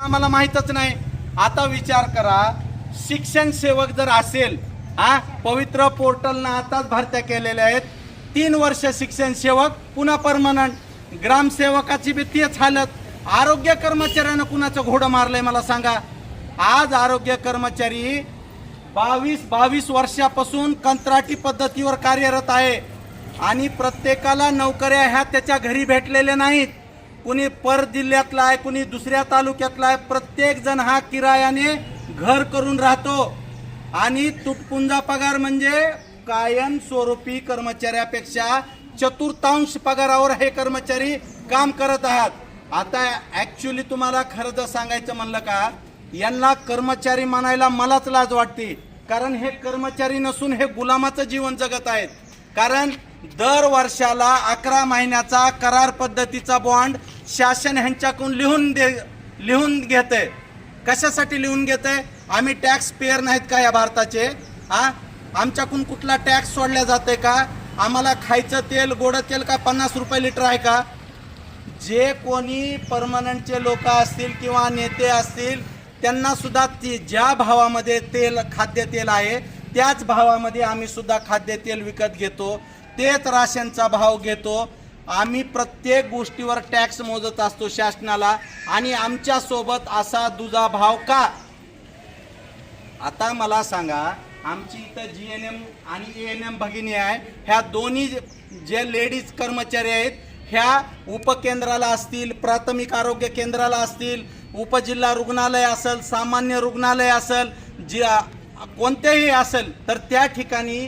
आम्हाला माहीतच नाही. आता विचार करा शिक्षण सेवक जर असेल हा पवित्र पोर्टलनं आताच भरत्या केलेल्या आहेत. तीन वर्ष शिक्षण सेवक पुन्हा परमनंट ग्रामसेवकाची बी तीच हालत. आरोग्य कर्मचाऱ्यानं कुणाचं घोडं मारलंय मला सांगा. आज आरोग्य कर्मचारी बावीस बावीस वर्षापासून कंत्राटी पद्धतीवर कार्यरत आहे. आणि प्रत्येकाला नोकऱ्या ह्या त्याच्या घरी भेटलेल्या नाहीत. कुणी पर जिल्ह्यातला आहे कुणी दुसऱ्या तालुक्यातला आहे प्रत्येक जण हा किरायाने घर करून राहतो. आणि तुटपुंजा पगार म्हणजे कायम स्वरूपी कर्मचाऱ्यापेक्षा चतुर्थांश पगारावर हे कर्मचारी काम करत आहात. आता ऍक्च्युली तुम्हाला खरं जर सांगायचं म्हणलं का यांना कर्मचारी म्हणायला मलाच लाज वाटते. कारण हे कर्मचारी नसून हे गुलामाचं जीवन जगत आहेत. कारण दर वर्षाला अकरा महिन्याचा करार पद्धतीचा बॉन्ड शासन ह्यांच्याकडून लिहून दे लिहून घेते कशासाठी लिहून घेते आम्ही टॅक्स पेअर नाहीत का या भारताचे? हा आमच्याकडून कुठला टॅक्स सोडल्या जाते का? आम्हाला खायचं तेल गोड तेल का पन्नास रुपये लिटर आहे का? जे कोणी परमनंटचे लोक असतील किंवा नेते असतील त्यांना सुद्धा ती ज्या भावामध्ये तेल खाद्यतेल आहे त्याच भावामध्ये आम्ही सुद्धा खाद्यतेल विकत घेतो. तेच राशनचा भाव घेतो. आम्ही प्रत्येक गोष्टीवर टॅक्स मोजत असतो शासनाला. आणि आमच्यासोबत असा दुजा भाव का? आता मला सांगा आमची इथं जी एन एम आणि ए एन एम भगिनी आहे ह्या दोन्ही जे लेडीज कर्मचारी आहेत ह्या उपकेंद्राला असतील प्राथमिक आरोग्य केंद्राला असतील उपजिल्हा रुग्णालय असेल सामान्य रुग्णालय असेल जे कोणतेही असेल तर त्या ठिकाणी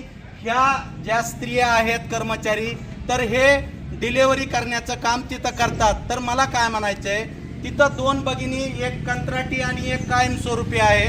ह्या ज्या स्त्रिया आहेत कर्मचारी तर हे डिलेवरी करण्याचं काम तिथं करतात. तर मला काय म्हणायचं आहे तिथं दोन भगिनी एक कंत्राटी आणि एक कायमस्वरूपी आहे.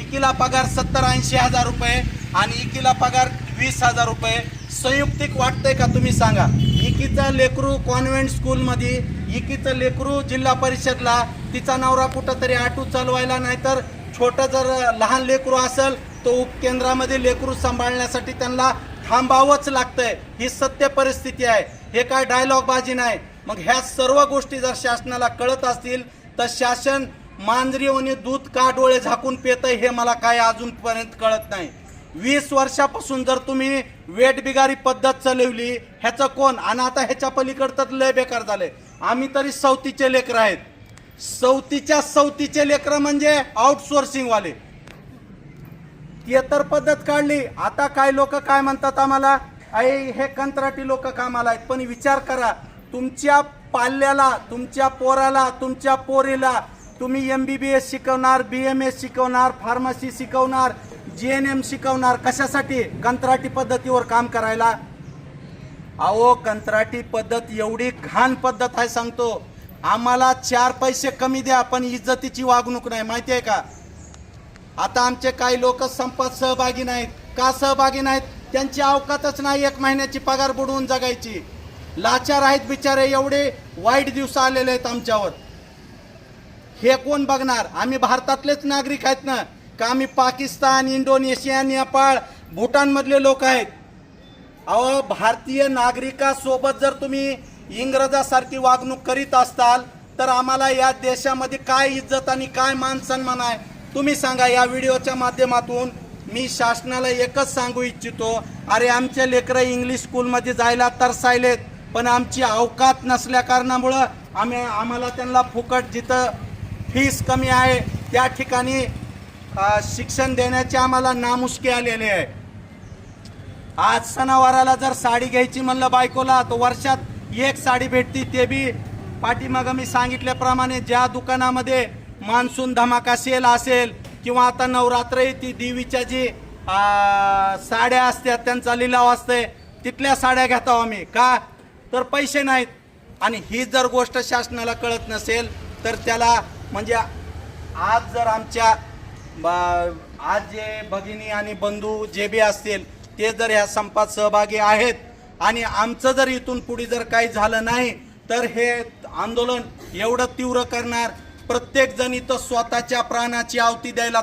एकीला पगार सत्तर ऐंशी हजार रुपये आणि एकीला पगार वीस हजार रुपये. संयुक्तिक वाटतंय का तुम्ही सांगा? एकीचं लेकरू कॉन्व्हेंट स्कूलमध्ये एकीचं लेकरू जिल्हा परिषदला तिचा नवरा कुठं तरी ऑटो चालवायला नाहीतर छोटं जर लहान लेकरू असेल तो उपकेंद्रामध्ये लेकरू सांभाळण्यासाठी त्यांना थांबावंच लागतंय. ही सत्य परिस्थिती आहे. हे काय डायलॉगबाजी नाही. मग ह्या सर्व गोष्टी जर शासनाला कळत असतील तर शासन मांजरीवणी दूध का डोळे झाकून पेतय हे मला काय अजूनपर्यंत कळत नाही. वीस वर्षापासून जर तुम्ही वेट बिगारी पद्धत चालवली ह्याचं कोण? आणि आता ह्याच्या पलीकडं तर लय बेकार झाले आम्ही तरी सवतीचे लेकर आहेत. सवतीच्या सवतीचे लेकर म्हणजे आउटसोर्सिंगवाले तर पद्धत काढली. आता काय लोक काय म्हणतात आम्हाला? अरे हे कंत्राटी लोक कामाला आहेत पण विचार करा. तुमच्या पाल्याला तुमच्या पोराला तुमच्या पोरीला तुम्ही एम बी बी एस शिकवणार बी एम एस शिकवणार फार्मसी शिकवणार जी एन एम शिकवणार कशासाठी? कंत्राटी पद्धतीवर काम करायला. अहो कंत्राटी पद्धत एवढी घाण पद्धत आहे सांगतो. आम्हाला चार पैसे कमी द्या पण इज्जतीची वागणूक नाही माहिती आहे का? आता आमचे काही लोक संपात सहभागी नाहीत. का सहभागी नाहीत? त्यांची अवकातच नाही एक महिन्याची पगार बुडवून जगायची. लाचार आहेत बिचारे एवढे वाईट दिवस आलेले आहेत आमच्यावर. हे कोण बघणार? आम्ही भारतातलेच नागरिक आहेत ना? का आम्ही पाकिस्तान इंडोनेशिया नेपाळ भूटानमधले लोक आहेत? अहो भारतीय नागरिकासोबत जर तुम्ही इंग्रजासारखी वागणूक करीत असताल तर आम्हाला या देशामध्ये काय इज्जत आणि काय मान सन्मान आहे? तुम्ही सांगा या व्हिडिओच्या माध्यमातून मी शासनाला एकच सांगू इच्छितो अरे आमचे लेकरं इंग्लिश स्कूलमध्ये जायला तरसायलेत पण आमची अवकात नसल्या कारणामुळं आम्ही आम्हाला त्यांना फुकट जिथं फीस कमी आहे त्या ठिकाणी शिक्षण देण्याचे आम्हाला नामुष्की आलेली आहे. आज सणावाराला जर साडी घ्यायची म्हणलं बायकोला तर वर्षात एक साडी भेटती ते बी पाठीमागं मी सांगितल्याप्रमाणे ज्या दुकानामध्ये मान्सून धमाका सेल असेल किंवा आता नवरात्र ती देवीच्या जी साड्या असतात त्यांचा लिलाव असते तिथल्या साड्या घेतो आम्ही. का? तर पैसे नाहीत. आणि ही जर गोष्ट शासनाला कळत नसेल तर त्याला म्हणजे आज जर आमच्या ब- आज जे भगिनी आणि बंधू जे बी असतील ते जर ह्या संपात सहभागी आहेत आणि आमचं जर इथून पुढे जर काही झालं नाही तर हे आंदोलन एवढं तीव्र करणार प्रत्येक जण इथं स्वतःच्या प्राणाची आवती द्यायला